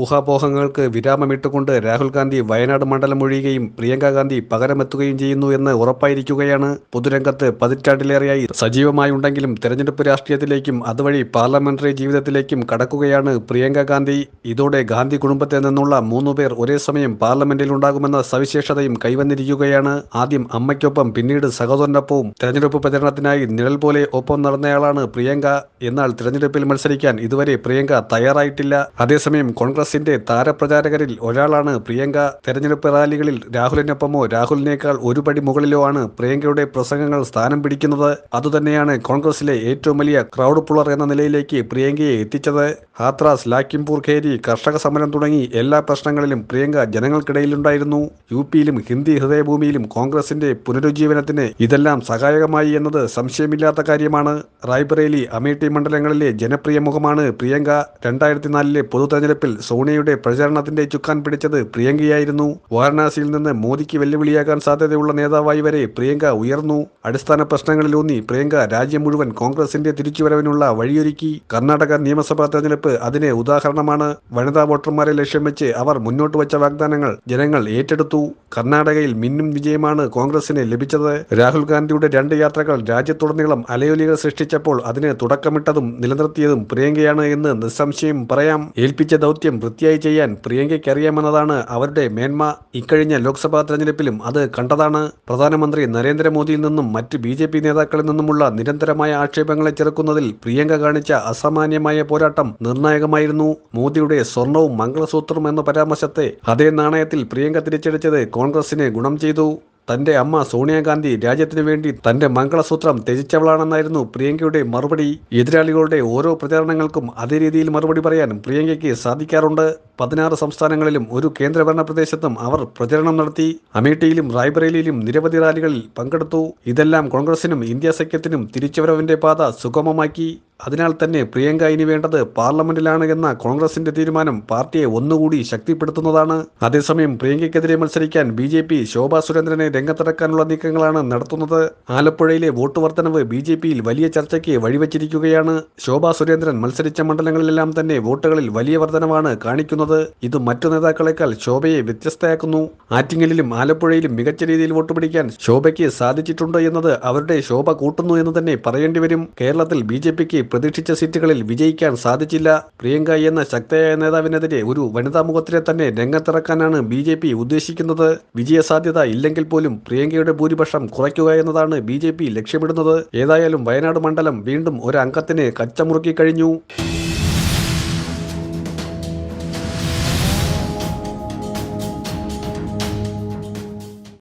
ഊഹാപോഹങ്ങൾക്ക് വിരാമമിട്ടുകൊണ്ട് രാഹുൽ ഗാന്ധി വയനാട് മണ്ഡലം ഒഴിയുകയും പ്രിയങ്ക ഗാന്ധി പകരമെത്തുകയും ചെയ്യുന്നു എന്ന് ഉറപ്പായിരിക്കുകയാണ്. പൊതുരംഗത്ത് പതിറ്റാണ്ടിലേറെയായി സജീവമായി ഉണ്ടെങ്കിലും തെരഞ്ഞെടുപ്പ് രാഷ്ട്രീയത്തിലേക്കും അതുവഴി പാർലമെന്ററി ജീവിതത്തിലേക്കും കടക്കുകയാണ് പ്രിയങ്ക ഗാന്ധി. ഇതോടെ ഗാന്ധി കുടുംബത്തിൽ നിന്നുള്ള മൂന്നുപേർ ഒരേ സമയം പാർലമെന്റിൽ ഉണ്ടാകുമെന്ന സവിശേഷതയും കൈവന്നിരിക്കുകയാണ്. ആദ്യം അമ്മയ്ക്കൊപ്പം പിന്നീട് സഹോദരനൊപ്പവും തെരഞ്ഞെടുപ്പ് പ്രചരണത്തിനായി നിഴൽ പോലെ ഒപ്പം നടന്നയാളാണ് പ്രിയങ്ക. എന്നാൽ തെരഞ്ഞെടുപ്പിൽ മത്സരിക്കാൻ ഇതുവരെ പ്രിയങ്ക തയ്യാറായിട്ടില്ല. അതേസമയം കോൺഗ്രസിന്റെ താരപ്രചാരകരിൽ ഒരാളാണ് പ്രിയങ്ക. തെരഞ്ഞെടുപ്പ് റാലികളിൽ രാഹുലിനൊപ്പമോ രാഹുലിനേക്കാൾ ഒരു പടി മുകളിലോ ആണ് പ്രിയങ്കയുടെ പ്രസംഗങ്ങൾ സ്ഥാനം പിടിക്കുന്നത്. അതുതന്നെയാണ് കോൺഗ്രസിലെ ഏറ്റവും വലിയ ക്രൗഡ് പുളർ എന്ന നിലയിലേക്ക് പ്രിയങ്കയെ എത്തിച്ചത്. ഹാത്രാസ് ലാക്കിംപൂർ ഖേരി കർഷക സമരം തുടങ്ങി എല്ലാ പ്രശ്നങ്ങളിലും പ്രിയങ്ക ജനങ്ങൾക്കിടയിലുണ്ടായിരുന്നു. യു പിയിലും ഹിന്ദി ഹൃദയഭൂമിയിലും കോൺഗ്രസിന്റെ പുനരുജ്ജീവനത്തിന് ഇതെല്ലാം സഹായകമായി എന്നത് സംശയമില്ലാത്ത കാര്യമാണ്. റായ്ബറേലി അമേഠി മണ്ഡലങ്ങളിലെ ജനപ്രിയ മുഖമാണ് പ്രിയങ്ക. രണ്ടായിരത്തി നാലിലെ പൊതു തെരഞ്ഞെടുപ്പിൽ സോണിയയുടെ പ്രചാരണത്തിന്റെ ചുക്കാൻ പിടിച്ചത് പ്രിയങ്കയായിരുന്നു. വാരണാസിയിൽ നിന്ന് മോദിക്ക് വെല്ലുവിളിയാകാൻ സാധ്യതയുള്ള നേതാവായി വരെ പ്രിയങ്ക ഉയർന്നു. അടിസ്ഥാന പ്രശ്നങ്ങളിലൂന്നി പ്രിയങ്ക രാജ്യം മുഴുവൻ കോൺഗ്രസിന്റെ തിരിച്ചുവരവിനുള്ള വഴിയൊരുക്കി. കർണാടക നിയമസഭാ തെരഞ്ഞെടുപ്പ് അതിനെ ഉദാഹരണമാണ്. വനിതാ വോട്ടർമാരെ ലക്ഷ്യം വെച്ച് അവർ മുന്നോട്ട് വച്ച വാഗ്ദാനങ്ങൾ ജനങ്ങൾ ഏറ്റെടുത്തു. കർണാടകയിൽ മിന്നും വിജയമാണ് കോൺഗ്രസിന് ലഭിച്ചത്. രാഹുൽ ഗാന്ധിയുടെ രണ്ട് യാത്രകൾ രാജ്യത്തുടനീളം അലയൊലികൾ സൃഷ്ടിച്ചപ്പോൾ അതിന് തുടക്കമിട്ടതും നിലനിർത്തിയതും പ്രിയങ്കയാണ് എന്ന് നിസ്സംശയം പറയാം. ഏൽപ്പിച്ച ദൗത്യം വൃത്തിയായി ചെയ്യാൻ പ്രിയങ്കയ്ക്ക് അറിയാമെന്നതാണ് അവരുടെ മേന്മ. ഇക്കഴിഞ്ഞ ലോക്സഭാ തെരഞ്ഞെടുപ്പിലും അത് കണ്ടതാണ്. പ്രധാനമന്ത്രി നരേന്ദ്രമോദിയിൽ നിന്നും മറ്റ് ബി ജെ പി നേതാക്കളിൽ നിന്നുമുള്ള നിരന്തരമായ ആക്ഷേപങ്ങളെ ചെറുക്കുന്നതിൽ പ്രിയങ്ക കാണിച്ച അസാമാന്യമായ പോരാട്ടം നിർണായകമായിരുന്നു. മോദിയുടെ സ്വർണവും മംഗളസൂത്രവും എന്ന പരാമർശത്തെ അതേ നാണയത്തിൽ പ്രിയങ്ക തിരിച്ചടിച്ചത് കോൺഗ്രസിന് ഗുണം ചെയ്തു. തന്റെ അമ്മ സോണിയാഗാന്ധി രാജ്യത്തിനു വേണ്ടി തന്റെ മംഗളസൂത്രം ത്യജിച്ചവളാണെന്നായിരുന്നു പ്രിയങ്കയുടെ മറുപടി. എതിരാളികളുടെ ഓരോ പ്രചാരണങ്ങൾക്കും അതേ രീതിയിൽ മറുപടി പറയാൻ പ്രിയങ്കയ്ക്ക് സാധിക്കാറുണ്ട്. പതിനാറ് സംസ്ഥാനങ്ങളിലും ഒരു കേന്ദ്രഭരണ പ്രദേശത്തും അവർ പ്രചരണം നടത്തി. അമേഠിയിലും റായ്ബറേലിയിലും നിരവധി റാലികളിൽ പങ്കെടുത്തു. ഇതെല്ലാം കോൺഗ്രസിനും ഇന്ത്യ സഖ്യത്തിനും തിരിച്ചുവരവിന്റെ പാത സുഗമമാക്കി. അതിനാൽ തന്നെ പ്രിയങ്ക ഇനി വേണ്ടത് പാർലമെന്റിലാണ് എന്ന കോൺഗ്രസിന്റെ തീരുമാനം പാർട്ടിയെ ഒന്നുകൂടി ശക്തിപ്പെടുത്തുന്നതാണ്. അതേസമയം പ്രിയങ്കയ്ക്കെതിരെ മത്സരിക്കാൻ ബി ജെ പി ശോഭാ സുരേന്ദ്രനെ രംഗത്തിറക്കാനുള്ള നീക്കങ്ങളാണ് നടത്തുന്നത്. ആലപ്പുഴയിലെ വോട്ട് വർധനവ് ബി ജെ പിയിൽ വലിയ ചർച്ചയ്ക്ക് വഴിവെച്ചിരിക്കുകയാണ്. ശോഭാ സുരേന്ദ്രൻ മത്സരിച്ച മണ്ഡലങ്ങളിലെല്ലാം തന്നെ വോട്ടുകളിൽ വലിയ വർധനവാണ് കാണിക്കുന്നത്. ഇത് മറ്റു നേതാക്കളെക്കാൾ ശോഭയെ വ്യത്യസ്തയാക്കുന്നു. ആറ്റിങ്ങലിലും ആലപ്പുഴയിലും മികച്ച രീതിയിൽ വോട്ട് പിടിക്കാൻ ശോഭയ്ക്ക് സാധിച്ചിട്ടുണ്ട് എന്നത് അവരുടെ ശോഭ കൂട്ടുന്നു എന്ന് തന്നെ പറയേണ്ടി വരും കേരളത്തിൽ ബി ജെ പിക്ക് പ്രതീക്ഷിച്ച സീറ്റുകളിൽ വിജയിക്കാൻ സാധിച്ചില്ല. പ്രിയങ്ക എന്ന ശക്തയായ നേതാവിനെതിരെ ഒരു വനിതാ മുഖത്തിനെ തന്നെ രംഗത്തിറക്കാനാണ് ബി ജെ പി ഉദ്ദേശിക്കുന്നത്. വിജയസാധ്യത ഇല്ലെങ്കിൽ പോലും പ്രിയങ്കയുടെ ഭൂരിപക്ഷം കുറയ്ക്കുക എന്നതാണ് ബി ജെ പി ലക്ഷ്യമിടുന്നത്. ഏതായാലും വയനാട് മണ്ഡലം വീണ്ടും ഒരു അംഗത്തിന് കച്ചമുറുക്കി കഴിഞ്ഞു.